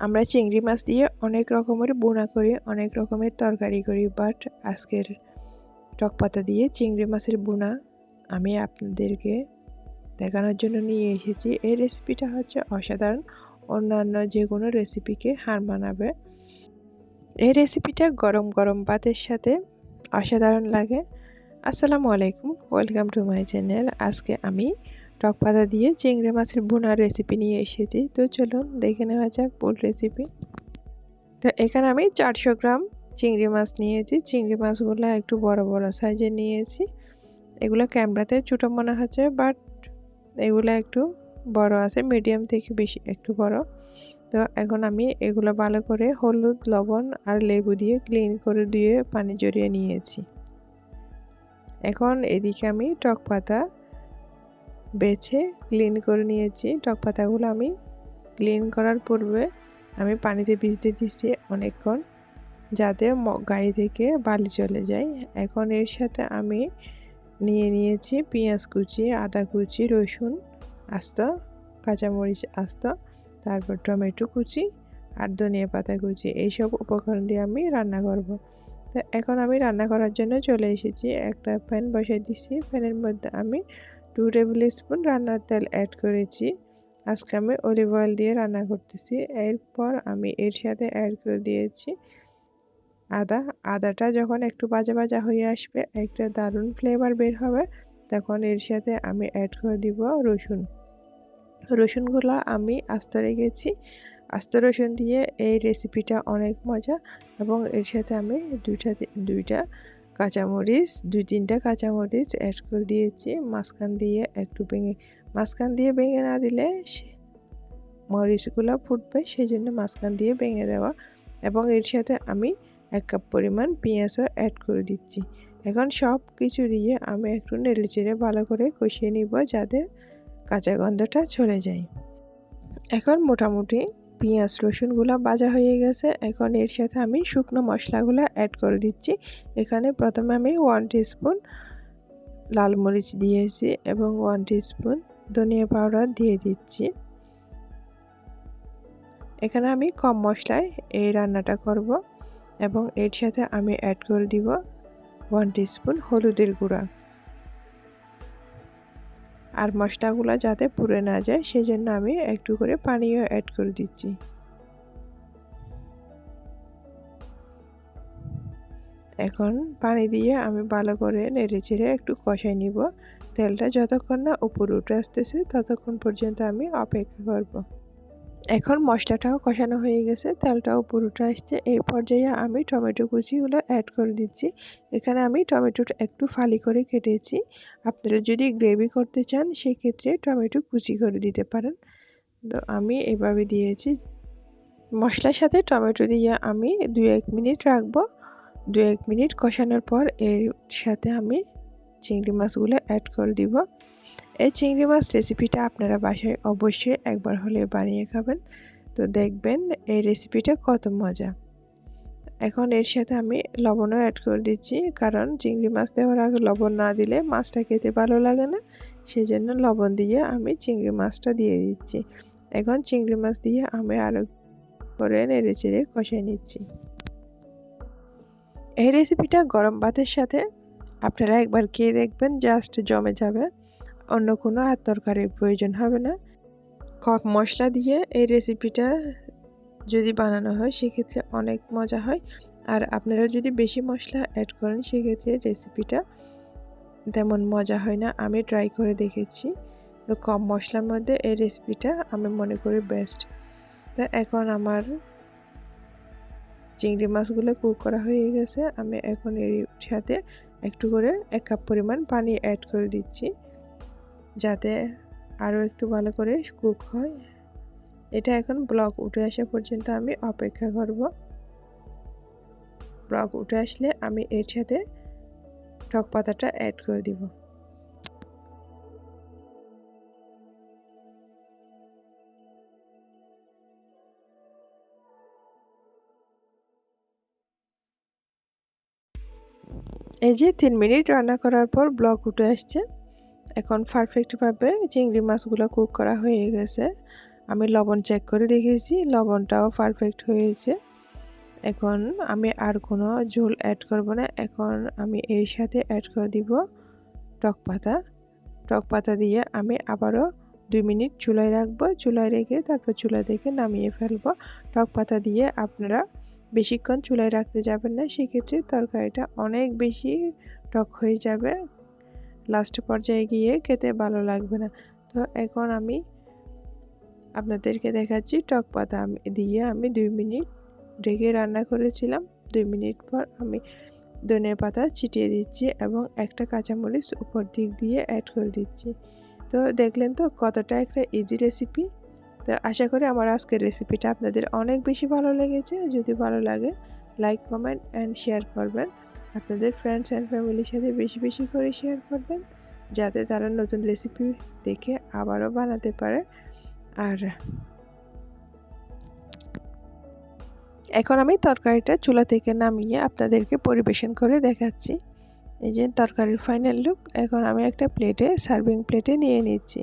আমরা চিংড়ি মাছ দিয়ে অনেক রকমের বোনা করি, অনেক রকমের তরকারি করি বাট আজকের টক পাতা দিয়ে চিংড়ি মাছের বোনা আমি আপনাদেরকে দেখানোর জন্য নিয়ে এসেছি। এই রেসিপিটা হচ্ছে অসাধারণ। অন্যান্য যে কোনো রেসিপিকে হার মানাবে। এই রেসিপিটা গরম গরম ভাতের সাথে অসাধারণ লাগে। আসসালামু আলাইকুম। ওয়েলকাম টু মাই চ্যানেল আজকে আমি টক পাতা দিয়ে চিংড়ি মাছের বোনার রেসিপি নিয়ে এসেছি। তো চলুন দেখে নেওয়া যাক ফুল রেসিপি তো এখানে আমি চারশো গ্রাম চিংড়ি মাছ নিয়েছি। চিংড়ি মাছগুলো একটু বড় বড় সাইজের নিয়েছি। এগুলো ক্যামেরাতে ছোটো মনে হচ্ছে বাট এগুলো একটু বড় আছে মিডিয়াম থেকে বেশি, একটু বড়। তো এখন আমি এগুলো ভালো করে হলুদ, লবণ আর লেবু দিয়ে ক্লিন করে দিয়ে পানি জড়িয়ে নিয়েছি। এখন এদিকে আমি টক পাতা বেছে ক্লিন করে নিয়েছি। টক পাতাগুলো আমি ক্লিন করার পূর্বে আমি পানিতে ভিজতে দিচ্ছি অনেকক্ষণ যাতে গায়ে থেকে বালি চলে যায়। এখন এর সাথে আমি নিয়ে নিয়েছি পেঁয়াজ কুচি, আদা কুচি, রসুন আস্ত, কাঁচামরিচ আস্ত, তারপর টমেটো কুচি আর ধনিয়া পাতা কুচি। এইসব উপকরণ দিয়ে আমি রান্না করব। তো এখন আমি রান্না করার জন্য চলে এসেছি। একটা প্যান বসাই দিচ্ছি প্যানের মধ্যে আমি টু টেবিল স্পুন রান্নার তেল অ্যাড করেছি। আজকে আমি অলিভ অয়েল দিয়ে রান্না করতেছি। এরপর আমি এর সাথে অ্যাড করে দিয়েছি আদা। আদাটা যখন একটু বাজা বাজা হয়ে আসবে, একটা দারুণ ফ্লেভার বের হবে। তখন এর সাথে আমি অ্যাড করে দিব রসুন। রসুনগুলো আমি আস্ত রেখেছি। আস্ত রসুন দিয়ে এই রেসিপিটা অনেক মজা। এবং এর সাথে আমি দুইটা দুইটা কাঁচামরিচ, দুই তিনটা কাঁচামরিচ অ্যাড করে দিয়েছি। মাঝখান দিয়ে একটু ভেঙে, মাঝখান দিয়ে ভেঙে না দিলে মরিচগুলো ফুটবে সেই জন্য মাঝখান দিয়ে ভেঙে দেওয়া। এবং এর সাথে আমি এক কাপ পরিমাণ পেঁয়াজও অ্যাড করে দিচ্ছি। এখন সব কিছু দিয়ে আমি একটু নেড়ে চেড়ে ভালো করে কষিয়ে নিব যাতে কাঁচা গন্ধটা চলে যায়। এখন মোটামুটি পেঁয়াজ, রসুনগুলো ভাজা হয়ে গেছে। এখন এর সাথে আমি শুকনো মশলাগুলো অ্যাড করে দিচ্ছি। এখানে প্রথমে আমি ওয়ান টিস্পুন লাল মরিচ দিয়েছি এবং ওয়ান টিস্পুন ধনিয়া পাউডার দিয়ে দিচ্ছি। এখানে আমি কম মশলায় এই রান্নাটা করব এবং এর সাথে আমি অ্যাড করে দিব ওয়ান টিস্পুন হলুদের গুঁড়া। আর মশলাগুলো যাতে পুড়ে না যায় সেই জন্য আমি একটু করে পানিও অ্যাড করে দিচ্ছি। এখন পানি দিয়ে আমি ভালো করে নেড়ে চেড়ে একটু কষাই নিব। তেলটা যতক্ষণ না উপরে উঠে আসতেছে, ততক্ষণ পর্যন্ত আমি অপেক্ষা করব। এখন মশলাটাও কষানো হয়ে গেছে, তেলটাও পুরোটা আসছে। এই পর্যায়ে আমি টমেটো কুচিগুলো অ্যাড করে দিচ্ছি। এখানে আমি টমেটোটা একটু ফালি করে কেটেছি। আপনারা যদি গ্রেভি করতে চান, সেক্ষেত্রে টমেটো কুচি করে দিতে পারেন। তো আমি এভাবে দিয়েছি। মশলার সাথে টমেটো দিয়ে আমি দু এক মিনিট রাখব। দু এক মিনিট কষানোর পর এর সাথে আমি চিংড়ি মাছগুলো অ্যাড করে দিব। এই চিংড়ি মাছ রেসিপিটা আপনারা বাসায় অবশ্যই একবার হলে বানিয়ে খাবেন। তো দেখবেন এই রেসিপিটা কত মজা। এখন এর সাথে আমি লবণও অ্যাড করে দিচ্ছি, কারণ চিংড়ি মাছ দেওয়ার আগে লবণ না দিলে মাছটা খেতে ভালো লাগে না। সেই জন্য লবণ দিয়ে আমি চিংড়ি মাছটা দিয়ে দিচ্ছি। এখন চিংড়ি মাছ দিয়ে আমি আরও করে নেড়ে চেড়ে কষাই নিচ্ছি। এই রেসিপিটা গরম ভাতের সাথে আপনারা একবার খেয়ে দেখবেন জাস্ট জমে যাবে। অন্য কোনো আর তরকারির প্রয়োজন হবে না। কপ মশলা দিয়ে এই রেসিপিটা যদি বানানো হয়, সেক্ষেত্রে অনেক মজা হয়। আর আপনারা যদি বেশি মশলা অ্যাড করেন, সেক্ষেত্রে রেসিপিটা তেমন মজা হয় না। আমি ট্রাই করে দেখেছি। তো কম মশলার মধ্যে এই রেসিপিটা আমি মনে করি বেস্ট তো এখন আমার চিংড়ি মাছগুলো কুক করা হয়ে গেছে। আমি এখন এর সাথে একটু করে এক কাপ পরিমাণ পানি অ্যাড করে দিচ্ছি। যাতে আরও একটু ভালো করে কুক হয়। এটা এখন ব্লক উঠে আসা পর্যন্ত আমি অপেক্ষা করব। ব্লক উঠে আসলে আমি এর সাথে টক পাতাটা অ্যাড করে দিব। এই যে তিন মিনিট রান্না করার পর ব্লক উঠে আসছে। এখন পারফেক্টভাবে চিংড়ি মাছগুলো কুক করা হয়ে গেছে। আমি লবণ চেক করে দেখেছি লবণটাও পারফেক্ট হয়েছে। এখন আমি আর কোনো ঝোল অ্যাড করব না। এখন আমি এর সাথে অ্যাড করে দিব টক পাতা। টক পাতা দিয়ে আমি আবারও দুই মিনিট চুলায় রাখব। চুলায় রেখে তারপর চুলা থেকে নামিয়ে ফেলব। টক পাতা দিয়ে আপনারা বেশিক্ষণ চুলায় রাখতে যাবেন না। সেক্ষেত্রে তরকারিটা অনেক বেশি টক হয়ে যাবে। লাস্ট পর্যায়ে গিয়ে খেতে ভালো লাগবে না। তো এখন আমি আপনাদেরকে দেখাচ্ছি টক পাতা। দিয়ে আমি দুই মিনিট ঢেকে রান্না করেছিলাম। দুই মিনিট পর আমি ধনে পাতা ছিটিয়ে দিচ্ছি এবং একটা কাঁচামরিচ উপর দিক দিয়ে অ্যাড করে দিচ্ছি। তো দেখলেন তো কতটা একটা ইজি রেসিপি তো আশা করি আমার আজকের রেসিপিটা আপনাদের অনেক বেশি ভালো লেগেছে। যদি ভালো লাগে লাইক কমেন্ট অ্যান্ড শেয়ার করবেন। আপনাদের ফ্রেন্ডস অ্যান্ড ফ্যামিলির সাথে বেশি বেশি করে শেয়ার করবেন, যাতে তারা নতুন রেসিপি দেখে আবারও বানাতে পারে। আর এখন আমি তরকারিটা চুলা থেকে নামিয়ে আপনাদেরকে পরিবেশন করে দেখাচ্ছি। এই যে তরকারির ফাইনাল লুক এখন আমি একটা প্লেটে সার্ভিং প্লেটে নিয়ে নিচ্ছি।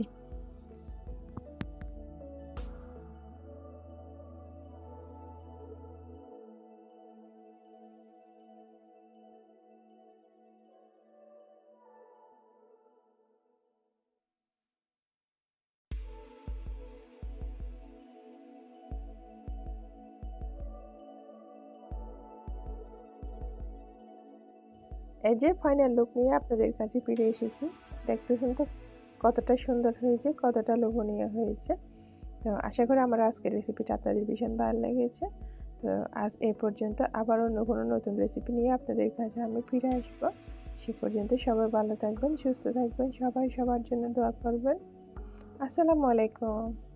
এই যে ফাইনাল লুক নিয়ে আপনাদের কাছে ফিরে এসেছি। দেখতেছেন তো কতটা সুন্দর হয়েছে, কতটা লোভনীয় হয়েছে। তো আশা করি আমার আজকের রেসিপিটা আপনাদের ভীষণ ভালো লেগেছে। তো আজ এই পর্যন্ত আবার অন্য কোনো নতুন রেসিপি নিয়ে আপনাদের কাছে আমি ফিরে আসব। সে পর্যন্ত সবাই ভালো থাকবেন, সুস্থ থাকবেন, সবাই সবার জন্য দোয়া করবেন। আসসালামু আলাইকুম।